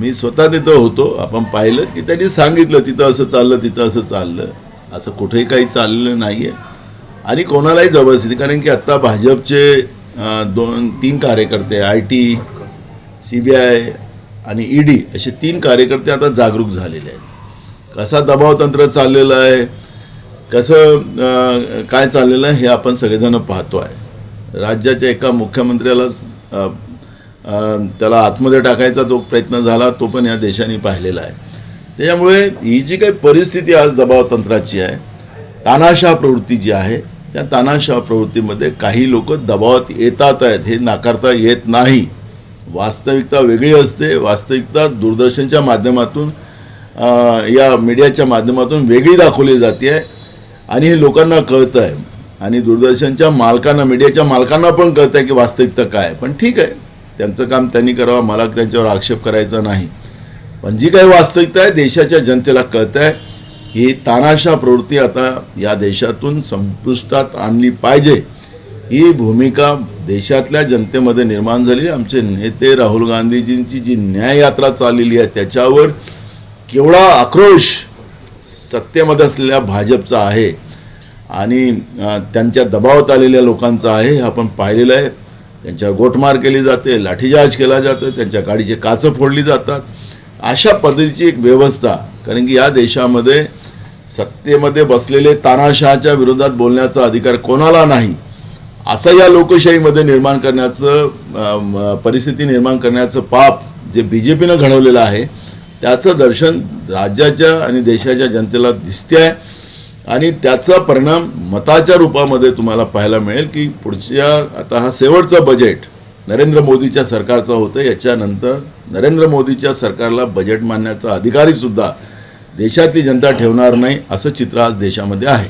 मी स्वतः तिथं होतो. आपण पाहिलं की त्यांनी सांगितलं तिथं असं चाललं तिथं असं चाललं. असं कुठेही काही चाललेलं नाही आहे आणि कोणालाही जबरदस्ती कारण की आत्ता भाजपचे दोन तीन कार्यकर्ते I T C B I आणि ई डी असे तीन कार्यकर्ते आता जागरूक झालेले आहेत. कसा दबाव तंत्र चाललेलं आहे कसं काय चाललेलं आहे हे आपण सगळेजण पाहतो आहे राज्याच्या एका मुख्यमंत्र्याला त्याला आतमध्ये टाकायचा जो प्रयत्न झाला तो पण या देशाने पाहिलेला आहे. त्याच्यामुळे ही जी काही परिस्थिती आज दबाव तंत्राची आहे तानाशाह प्रवृत्ती जी आहे त्या तानाशाह प्रवृत्तीमध्ये काही लोक दबावात येतात आहेत हे नाकारता येत नाही. वास्तविकता वेगळी असते वास्तविकता दूरदर्शनच्या माध्यमातून या मीडियाच्या माध्यमातून वेगळी दाखवली जाते आहे. आणि हे लोकांना कळतं आहे आणि दूरदर्शनच्या मालकांना मीडियाच्या मालकांना पण कळतं आहे की वास्तविकता काय पण ठीक आहे. त्यांचं काम त्यांनी करावं मला त्यांच्यावर आक्षेप करायचा नाही. पण जी काही वास्तविकता आहे देशाच्या जनतेला कळत आहे ही तानाशा प्रवृत्ती आता या देशातून संपुष्टात आणली पाहिजे. ही भूमिका देशातल्या जनतेमध्ये निर्माण झाली. आमचे नेते राहुल गांधीजींची जी न्याय यात्रा चाललेली आहे त्याच्यावर केवढा आक्रोश सत्तेमध्ये असलेल्या भाजपचा आहे आणि त्यांच्या दबावात आलेल्या लोकांचा आहे हे आपण पाहिलेलं आहे. त्यांच्यावर गोटमार केली जाते लाठीचार्ज केला जातो त्यांच्या गाडीचे काचं फोडली जातात. अशा पद्धतीची एक व्यवस्था कारण की या देशामध्ये सत्तेमध्ये बसलेले तानाशहाच्या विरोधात बोलण्याचा अधिकार कोणाला नाही असं या लोकशाहीमध्ये निर्माण करण्याचं परिस्थिती निर्माण करण्याचं पाप जे बी जे पीनं घडवलेलं आहे त्याचं दर्शन राज्याच्या आणि देशाच्या जनतेला दिसते आहे आणि त्याचा परिणाम मताच्या रूपामध्ये तुम्हाला पाहायला मिळेल की पुढच्या आता हा शेवटचा बजेट नरेंद्र मोदीच्या सरकारचा होतं. याच्यानंतर नरेंद्र मोदीच्या सरकारला बजेट मानण्याचा अधिकारही सुद्धा देशातली जनता ठेवणार नाही असं चित्र आज देशामध्ये आहे.